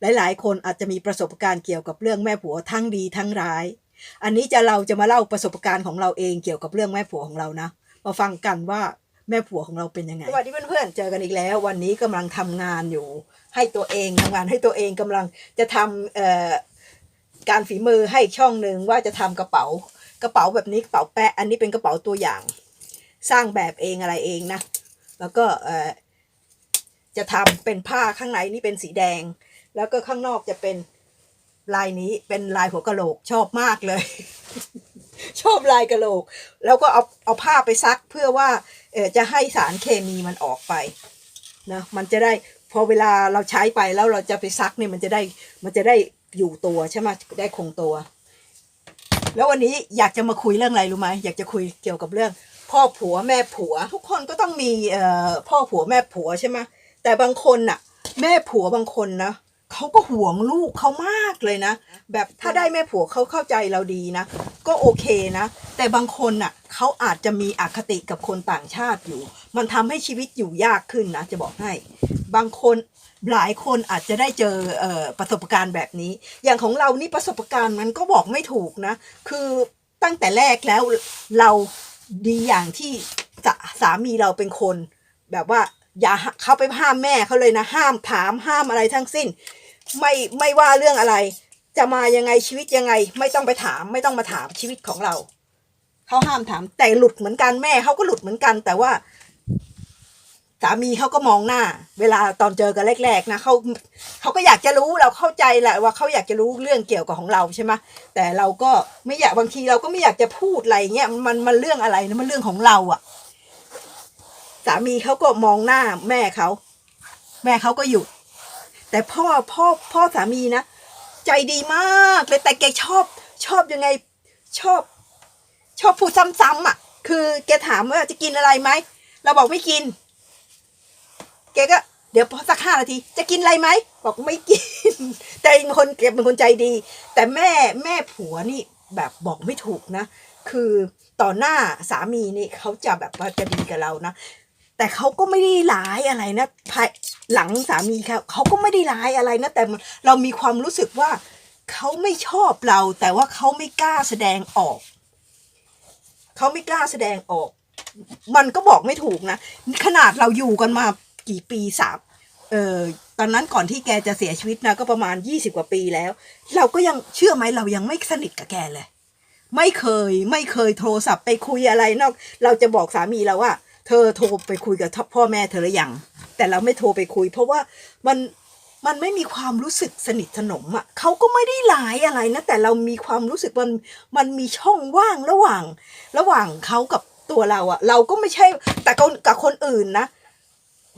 หลาย ๆ คนอาจจะมีประสบการณ์เกี่ยวกับเรื่องแม่ผัวทั้งดีทั้งร้าย อันนี้จะเราจะมาเล่าประสบการณ์ของเราเองเกี่ยวกับเรื่องแม่ผัวของเรานะมาฟังกันว่าแม่ผัวของเราเป็นยังไงสวัสดีเพื่อนๆเจอกันอีกแล้ว วันนี้กำลังทำงานอยู่ ให้ตัวเองทำงานให้ตัวเองกำลังจะทำการฝีมือให้ช่องหนึ่งว่าจะทำกระเป๋ากระเป๋าแบบนี้กระเป๋าแปะอันนี้เป็นกระเป๋าตัวอย่าง สร้างแบบเองอะไรเองนะ แล้วก็จะทำเป็นผ้าข้างในนี่เป็นสีแดง แล้วก็ข้างนอกจะเป็นลายนี้เป็นลายหัวกะโหลกชอบมากเลย ชอบลายกะโหลก แล้วก็เอาเอาผ้าไปซักเพื่อว่าเออจะให้สารเคมีมันออกไปนะมันจะได้พอเวลาเราใช้ไปแล้วเราจะไปซักเนี่ยมันจะได้มันจะได้อยู่ตัวใช่ไหมได้คงตัว แล้ววันนี้อยากจะมาคุยเรื่องอะไรรู้ไหมอยากจะคุยเกี่ยวกับเรื่อง พ่อผัวแม่ผัว ทุกคนก็ต้องมีเอ่อพ่อผัวแม่ผัวใช่ไหมแต่บางคนน่ะ แม่ผัวบางคนนะ เขาก็ห่วงลูกเขามากเลยนะ แบบถ้าได้แม่ผัวเขาเข้าใจเราดีนะ ก็โอเคนะ แต่บางคนน่ะเขาอาจจะมีอคติกับคนต่างชาติอยู่ มันทำให้ชีวิตอยู่ยากขึ้นนะ จะบอกให้ บางคนหลายคนอาจจะได้เจอเอ่อประสบการณ์แบบนี้ อย่างของเรานี่ประสบการณ์มันก็บอกไม่ถูกนะ คือตั้งแต่แรกแล้วเราดีอย่างที่สาสามีเราเป็นคน แบบว่า อย่าเข้าไปห้ามแม่เขาเลยนะ ห้ามถามห้ามอะไรทั้งสิ้น ไม่ไม่ว่าเรื่องอะไร จะมายังไงชีวิตยังไง ไม่ต้องไปถาม ไม่ต้องมาถามชีวิตของเราเขาห้ามถาม แต่หลุดเหมือนกันแม่เขาก็หลุดเหมือนกัน แต่ว่าสามีเขาก็มองหน้า เวลาตอนเจอกันแรกๆนะเขาเขาก็อยากจะรู้เราเข้าใจแหละว่าเขาอยากจะรู้เรื่องเกี่ยวกับของเราใช่ไหมแต่เราก็ไม่อยากบางทีเราก็ไม่อยากจะพูดอะไรเงี้ยมันมันเรื่องอะไรนะมันเรื่องของเราอะ สามีเขาก็มองหน้าแม่เขา แม่เขาก็หยุด แต่พ่อพ่อพ่อสามีนะ ใจดีมากเลยแต่แกชอบ ชอบยังไงชอบ ชอบพูดซ้ำๆอะ คือแกถามว่าจะกินอะไรไหมเราบอกไม่กิน แกก็เดี๋ยวพอสักห้านาที จะกินอะไรไหมบอกไม่กิน แต่เป็นคนแกเป็นคนใจดี แต่แม่แม่ผัวนี่แบบบอกไม่ถูกนะ คือต่อหน้าสามีนี่เขาจะแบบว่าจะดีกับเรานะ แต่เขาก็ไม่ได้ร้ายอะไรนะภายหลังสามีเขาเขาก็ไม่ได้ร้ายอะไรนะแต่เรามีความรู้สึกว่าเขาไม่ชอบเรา แต่ว่าเขาไม่กล้าแสดงออกเขาไม่กล้าแสดงออก มันก็บอกไม่ถูกนะ ขนาดเราอยู่กันมากี่ปีสามเออตอนนั้นก่อนที่แกจะเสียชีวิตนะก็ประมาณยี่สิบกว่าปีแล้ว เราก็ยังเชื่อไหมเรายังไม่สนิทกับแกเลย ไม่เคยไม่เคยโทรศัพท์ไปคุยอะไรนอก เราจะบอกสามีเราว่า เธอโทรไปคุยกับพ่อแม่เธอหรือยังแต่เราไม่โทรไปคุย เพราะว่ามันมันไม่มีความรู้สึกสนิทสนมอะเขาก็ไม่ได้หลายอะไรนะ แต่เรามีความรู้สึกมันมันมีช่องว่างระหว่าง ระหว่างเขากับตัวเราอะ เราก็ไม่ใช่แต่กับกับคนอื่นนะ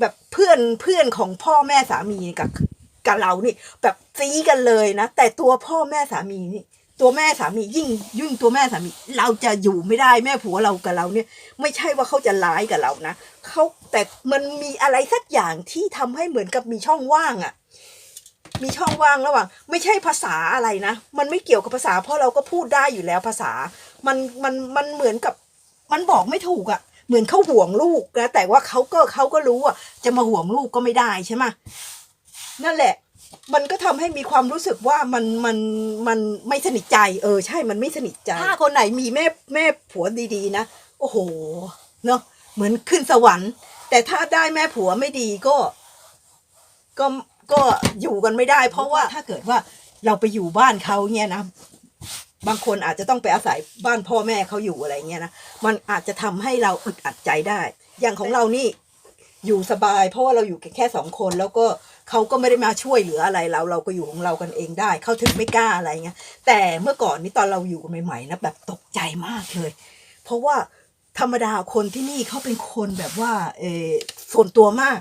แบบเพื่อนเพื่อนของพ่อแม่สามีกับกับเรานี่ แบบซีกันเลยนะ แต่ตัวพ่อแม่สามีนี่ ตัวแม่สามียิ่งยิ่งตัวแม่สามีเราจะอยู่ไม่ได้แม่ผัวเรากับเราเนี่ย ไม่ใช่ว่าเขาจะร้ายกับเรานะเขาแต่มันมีอะไรสักอย่างที่ทำให้เหมือนกับมีช่องว่างอะ่ะ มีช่องว่างระหว่าง ไม่ใช่ภาษาอะไรนะ มันไม่เกี่ยวกับภาษา เพราะเราก็พูดได้อยู่แล้วภาษา มันมันมันเหมือนกับ มันบอกไม่ถูกอะ่ะเหมือนเขาห่วงลูกนะแต่ว่าเขาก็เขาก็รู้อะ จะมาห่วงลูกก็ไม่ได้ใช่ไหมนั่นแหละ มันก็ทำให้มีความรู้สึกว่ามันมันมันไม่สนิทใจ เออ ใช่มันไม่สนิทใจถ้าคนไหนมีแม่แม่ผัวดีๆนะโอ้โหเนาะเหมือนขึ้นสวรรค์ แต่ถ้าได้แม่ผัวไม่ดีก็ก็ก็อยู่กันไม่ได้ เพราะว่าถ้าเกิดว่าเราไปอยู่บ้านเขาเนี่ยนะบางคนอาจจะต้องไปอาศัยบ้านพ่อแม่เขาอยู่อะไรเงี้ยนะมันอาจจะทำให้เราอึดอัดใจได้ อย่างของเรานี่อยู่สบาย เพราะว่าเราอยู่แค่สองคนแล้วก็เขาก็ไม่ได้มาช่วยเหลืออะไรเราเราก็อยู่ของเรากันเองได้ เขาถึงไม่กล้าอะไรเงี้ยแต่เมื่อก่อนนี้ตอนเราอยู่ใหม่ๆนะแบบตกใจมากเลย เพราะว่าธรรมดาคนที่นี่เขาเป็นคนแบบว่าเออส่วนตัวมาก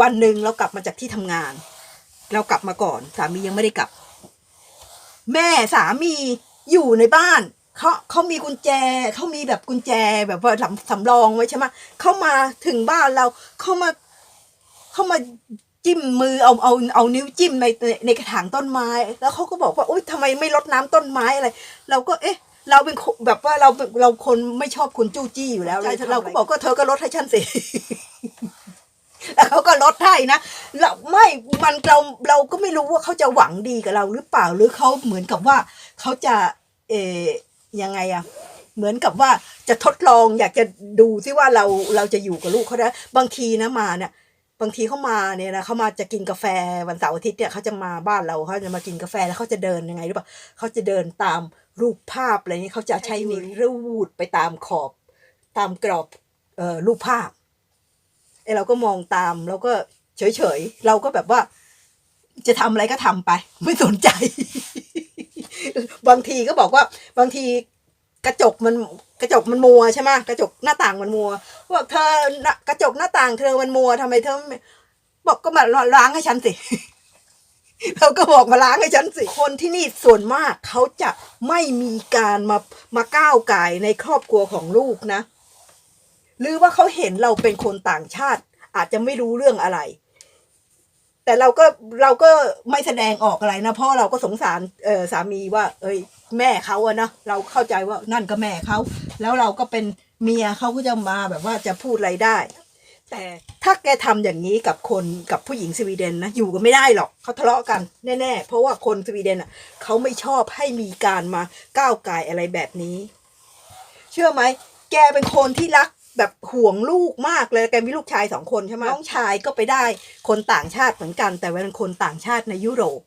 วันหนึ่งเรากลับมาจากที่ทำงาน เรากลับมาก่อน สามียังไม่ได้กลับ แม่สามีอยู่ในบ้านเขาเขามีกุญแจเขามีแบบกุญแจแบบว่าสำสำรองไว้ใช่ไหมเขามาถึงบ้านเราเขามาเขามา จิ้มมือเอาเอาเอานิ้วจิ้มในในในกระถางต้นไม้ แล้วเขาก็บอกว่าอุ้ยทำไมไม่รดน้ำต้นไม้อะไร เราก็เอ๊ะ เราเป็นคนแบบว่าเราเราคนไม่ชอบคนจู้จี้อยู่แล้วเลยเราก็บอกก็เธอก็ลดให้ฉันสิแล้วเขาก็ลดให้นะเราไม่มันเราเราก็ไม่รู้ว่าเขาจะหวังดีกับเราหรือเปล่าหรือเขาเหมือนกับว่าเขาจะเออยังไงอะเหมือนกับว่าจะทดลองอยากจะดูซิว่าเราเราจะอยู่กับลูกเขาได้บางทีนะมาเนี่ย บางทีเขามาเนี่ยนะเขามาจะกินกาแฟวันเสาร์อาทิตย์เนี่ยเขาจะมาบ้านเราเขาจะมากินกาแฟแล้วเขาจะเดินยังไงหรือเปล่าเขาจะเดินตามรูปภาพอะไรนี้เขาจะใช้นิ้วรูดไปตามขอบ ตามกรอบเอ่อรูปภาพไอเราก็มองตามเราก็เฉยๆเราก็แบบว่า จะทำอะไรก็ทำไป ไม่สนใจ บางทีก็บอกว่าบางที กระจกมันกระจกมันมัวใช่ไหมกระจกหน้าต่างมันมัวบอกเธอกระจกหน้าต่างเธอมันมัวทำไมเธอบอกก็มาล้างให้ฉันสิเราก็บอกมาล้างให้ฉันสิ คนที่นี่ส่วนมากเขาจะไม่มีการมามาก้าวไก่ในครอบครัวของลูกนะ หรือว่าเขาเห็นเราเป็นคนต่างชาติ อาจจะไม่รู้เรื่องอะไร แต่เราก็เราก็ไม่แสดงออกอะไรนะเพราะเราก็สงสารเออสามีว่า เอ้ยแม่เขาอะนะเราเข้าใจว่านั่นก็แม่เขาแล้วเราก็เป็นเมียเขาก็จะมาแบบว่าจะพูดอะไรได้ แต่ถ้าแกทำอย่างนี้กับคนกับผู้หญิงสวีเดนนะอยู่กันไม่ได้หรอกเขาทะเลาะกันแน่ๆเพราะว่าคนสวีเดนอะเขาไม่ชอบให้มีการมาก้าวไก่อะไรแบบนี้ เชื่อไหมแกเป็นคนที่รัก แบบห่วงลูกมากเลยแกมีลูกชายสองคนใช่ไหมน้องชายก็ไปได้คนต่างชาติเหมือนกัน แต่เป็นคนต่างชาติในยุโรป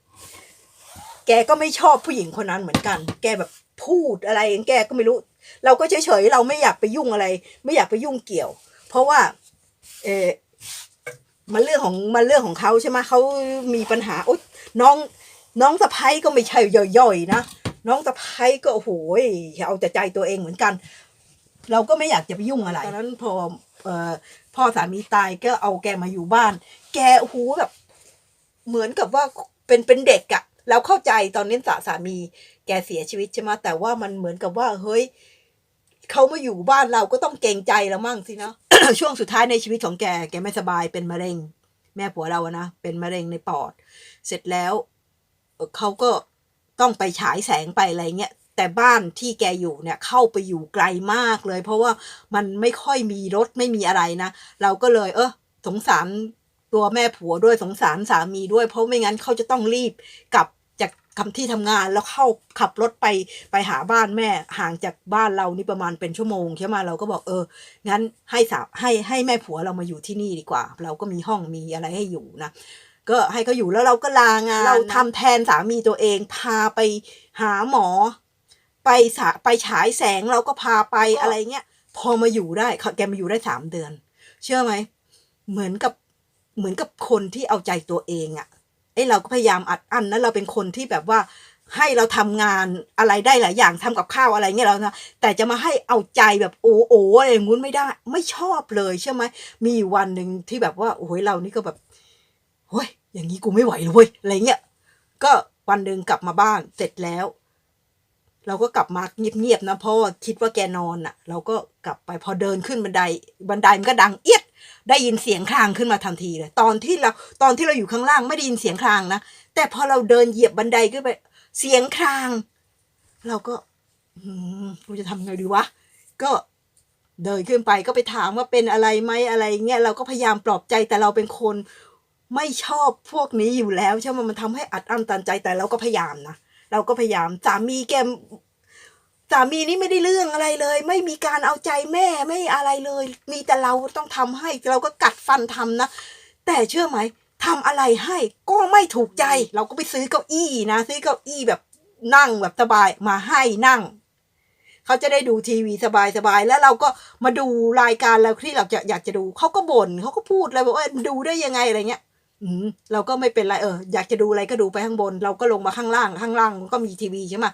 แกก็ไม่ชอบผู้หญิงคนนั้นเหมือนกัน แกแบบพูดอะไรแกก็ไม่รู้ เราก็เฉยๆเราไม่อยากไปยุ่งอะไร ไม่อยากไปยุ่งเกี่ยว เพราะว่า เออมันเรื่องของมันเรื่องของเขาใช่ไหมเขามีปัญหาอุ๊ยน้องน้องสะพ้ยก็ไม่ใช่ย่อยๆนะน้องสะพ้ยก็โอ้โหเอาแต่ใจตัวเองเหมือนกัน เราก็ไม่อยากจะไปยุ่งอะไรตอนนั้นพอเอ่อพ่อสามีตายก็เอาแกมาอยู่บ้าน แกโอ้โหแบบ เหมือนกับว่าเป็นเป็นเด็กอะเราเข้าใจตอนนี้สาสามี แกเสียชีวิตใช่ไหมแต่ว่ามันเหมือนกับว่าเฮ้ยเขามาอยู่บ้านเราก็ต้องเกรงใจแล้วมั่งสินะช่วงสุดท้ายในชีวิตของแกแกไม่สบายเป็นมะเร็ง แม่ผัวเราอะนะเป็นมะเร็งในปอด เสร็จแล้วเขาก็ต้องไปฉายแสงไปอะไรเงี้ย แต่บ้านที่แกอยู่เนี่ยเข้าไปอยู่ไกลมากเลย เพราะว่ามันไม่ค่อยมีรถไม่มีอะไรนะ เราก็เลย เออสงสารตัวแม่ผัวด้วยสงสารสามีด้วย เพราะไม่งั้นเขาจะต้องรีบกลับจากคำที่ทำงานแล้วเข้าขับรถไปไปหาบ้านแม่ห่างจากบ้านเรานี่ประมาณเป็นชั่วโมงใช่ไหมเราก็บอกเอองั้นให้สาให้ให้แม่ผัวเรามาอยู่ที่นี่ดีกว่า เราก็มีห้องมีอะไรให้อยู่นะก็ให้เขาอยู่แล้วเราก็ลางานเราทำแทนสามีตัวเองพาไปหาหมอ ไปสาไปฉายแสงเราก็พาไปอะไรเงี้ยพอมาอยู่ได้เขาแกมาอยู่ได้สามเดือน เชื่อไหมเหมือนกับเหมือนกับคนที่เอาใจตัวเองอะ่ะไอ้เราก็พยายามอัดอั้นนะเราเป็นคนที่แบบว่าให้เราทำงานอะไรได้หลายอย่างทำกับข้าวอะไรเงี้ยเรานะแต่จะมาให้เอาใจแบบโอ้โออะไรอย่างงู้นไม่ได้ ไม่ชอบเลยใช่ไหมมีอยู่วันหนึ่งที่แบบว่าโอ้ยเรานี่ก็แบบเฮ้ยอย่างนี้กูไม่ไหวเลยเว้ยอะไรเงี้ยก็วันหนึ่งกลับมาบ้านเสร็จแล้ว เราก็กลับมาเงียบๆนะเพราะว่าคิดว่าแกนอนอะ เราก็กลับไปพอเดินขึ้นบันไดบันไดมันก็ดังเอียดได้ยินเสียงคลางขึ้นมาทันทีเลยตอนที่เราตอนที่เราอยู่ข้างล่างไม่ได้ยินเสียงคลางนะแต่พอเราเดินเหยียบบันไดขึ้นไป เสียงคลาง เราก็อืมกูจะทำไงดีวะก็เดินขึ้นไปก็ไปถามว่าเป็นอะไรไหมอะไรเงี้ยเราก็พยายามปลอบใจแต่เราเป็นคนไม่ชอบพวกนี้อยู่แล้วใช่ไหมมันทำให้อัดอั้นตันใจแต่เราก็พยายามนะเราก็พยายามสามีแก สามีนี่ไม่ได้เรื่องอะไรเลย ไม่มีการเอาใจแม่ไม่อะไรเลย มีแต่เราต้องทำให้เราก็กัดฟันทำนะ แต่เชื่อไหมทำอะไรให้ก็ไม่ถูกใจ เราก็ไปซื้อเก้าอี้นะ ซื้อเก้าอี้แบบนั่งแบบสบายมาให้นั่ง เขาจะได้ดูทีวีสบายสบายแล้วเราก็มาดูรายการเราที่เราจะอยากจะดูเขาก็บ่นเขาก็พูดเลยบอกว่าดูได้ยังไงอะไรเงี้ยอืมเราก็ไม่เป็นไรเอออยากจะดูอะไรก็ดูไปข้างบน เราก็ลงมาข้างล่างข้างล่างก็มีทีวีใช่ไหม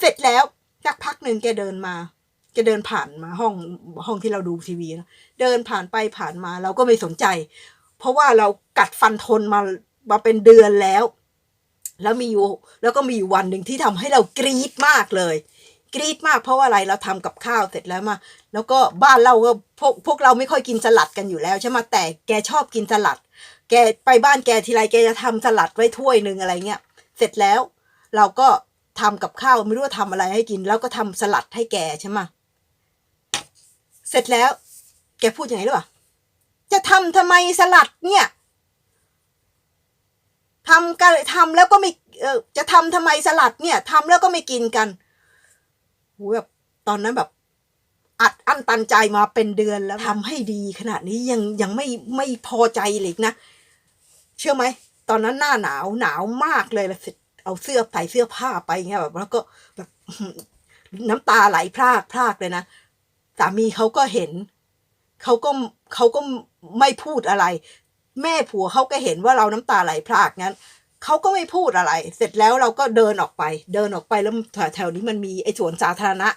เสร็จแล้ว สักพักหนึ่งแกเดินมาแกเดินผ่านมาห้องห้องที่เราดูทีวีนะเดินผ่านไปผ่านมาเราก็ไม่สนใจ เพราะว่าเรากัดฟันทนมามาเป็นเดือนแล้ว แล้วมีอยู่แล้วก็มีอยู่วันหนึ่งที่ทำให้เรากรี๊ดมากเลย กรี๊ดมากเพราะว่าอะไรเราทำกับข้าวเสร็จแล้วมา แล้วก็บ้านเราก็พวกพวกเราไม่ค่อยกินสลัดกันอยู่แล้วใช่ไหมแต่แกชอบกินสลัด แกไปบ้านแกทีไรแกจะทำสลัดไว้ถ้วยหนึ่งอะไรเงี้ยเสร็จแล้วเราก็ ทำกับข้าวไม่รู้ว่าทำอะไรให้กิน แล้วก็ทำสลัดให้แกใช่ไหมเสร็จแล้ว แกพูดยังไงรู้ป่ะจะทำทำไมสลัดเนี่ยทำกันทำแล้วก็ไม่เออจะทำทำไมสลัดเนี่ยทำแล้วก็ไม่กินกันโหแบบตอนนั้นแบบ อัดอั้นตันใจมาเป็นเดือนแล้วทำให้ดีขนาดนี้ยังยังไม่ไม่พอใจเลยนะ เชื่อไหม ตอนนั้นหน้าหนาวหนาวมากเลยแล้ว เอาเสื้อใส่เสื้อผ้าไปเงี้ยแบบแล้วก็แบบน้ำตาไหลพรากพรากเลยนะสามีเขาก็เห็นเขาก็เขาก็ไม่พูดอะไร แม่ผัวเขาก็เห็นว่าเราน้ำตาไหลพรากงั้นเขาก็ไม่พูดอะไร เสร็จแล้วเราก็เดินออกไป เดินออกไปแล้วแถวนี้มันมีไอ้สวนสาธารณะ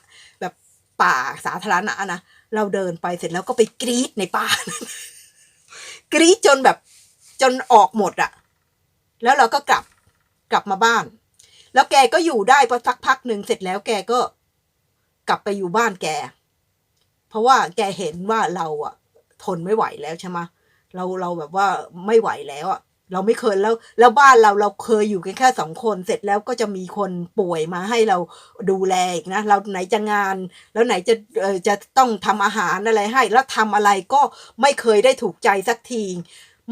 แบบป่าสาธารณะนะเราเดินไปเสร็จแล้วก็ไปกรีดในป่ากรีดจนแบบจนออกหมดอะแล้วเราก็กลับ กลับมาบ้าน แล้วแกก็อยู่ได้พอสักพักหนึ่งเสร็จแล้วแกก็กลับไปอยู่บ้านแก เพราะว่าแกเห็นว่าเราอะทนไม่ไหวแล้วใช่ไหมเราเราแบบว่าไม่ไหวแล้วอะเราไม่เคยแล้ว แล้วบ้านเราเราเคยอยู่กันแค่สองคนเสร็จแล้วก็จะมีคนป่วยมาให้เราดูแลอีกนะ เราไหนจะงาน แล้วไหนจะเออจะต้องทำอาหารอะไรให้ แล้วทำอะไรก็ไม่เคยได้ถูกใจสักที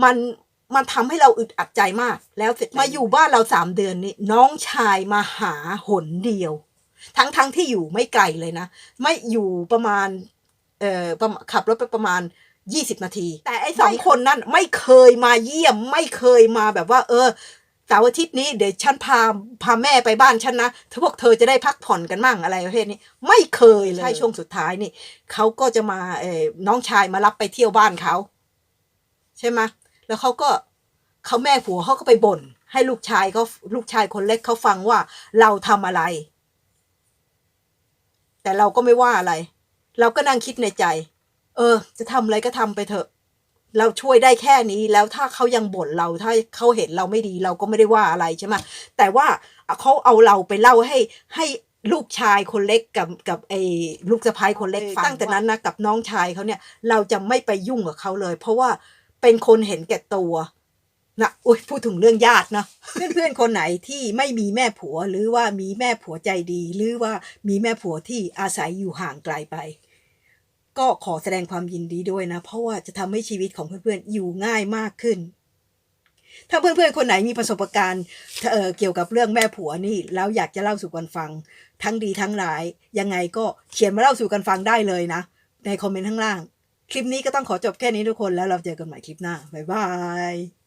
มัน มันทำให้เราอึดอัดใจมาก แล้วเสร็จมาอยู่บ้านเราสามเดือนนี้น้องชายมาหาหนเดียว ทั้งทั้งที่อยู่ไม่ไกลเลยนะ ไม่อยู่ประมาณเอ่อประมาณขับรถไปประมาณยี่สิบนาที แต่ไอ้สองคนนั้นไม่เคยมาเยี่ยม ไม่เคยมาแบบว่า เออเสาร์อาทิตย์นี้เดี๋ยวฉันพาพาแม่ไปบ้านฉันนะถ้าพวกเธอจะได้พักผ่อนกันมั่งอะไรประเภทนี้ ไม่เคยเลยใช่ช่วงสุดท้ายนี่เขาก็จะมาเออน้องชายมารับไปเที่ยวบ้านเขาใช่ไหม แล้วเขาก็เขาแม่ผัวเขาก็ไปบ่น ให้ลูกชายเขาลูกชายคนเล็กเขาฟังว่าเราทำอะไร แต่เราก็ไม่ว่าอะไร เราก็นั่งคิดในใจ เออ จะทำอะไรก็ทำไปเถอะ เราช่วยได้แค่นี้แล้วถ้าเขายังบ่นเราถ้าเขาเห็นเราไม่ดีเราก็ไม่ได้ว่าอะไรใช่ไหมแต่ว่าเขาเอาเราไปเล่าให้ให้ลูกชายคนเล็กกับกับไอ้ลูกสะพ้ายคนเล็กฟังตั้งแต่นั้นนะกับน้องชายเขาเนี่ย เราจะไม่ไปยุ่งกับเขาเลย เพราะว่า เป็นคนเห็นแก่ตัวนะอุ้ยพูดถึงเรื่องญาติเนะเพื่อนๆคนไหนที่ไม่มีแม่ผัวหรือว่ามีแม่ผัวใจดี หรือว่ามีแม่ผัวที่อาศัยอยู่ห่างไกลไป ก็ขอแสดงความยินดีด้วยนะ เพราะว่าจะทำให้ชีวิตของเพื่อนๆอยู่ง่ายมากขึ้น ถ้าเพื่อนๆคนไหนมีประสบการณ์เเกี่ยวกับเรื่องแม่ผัวนี่แล้วอยากจะเล่าสู่กันฟัง ทั้งดีทั้งร้ายยังไงก็เขียนมาเล่าสู่กันฟังได้เลยนะ ในคอมเมนต์ข้างล่าง คลิปนี้ก็ต้องขอจบแค่นี้ทุกคนแล้วเราเจอกันใหม่คลิปหน้า บ๊ายบาย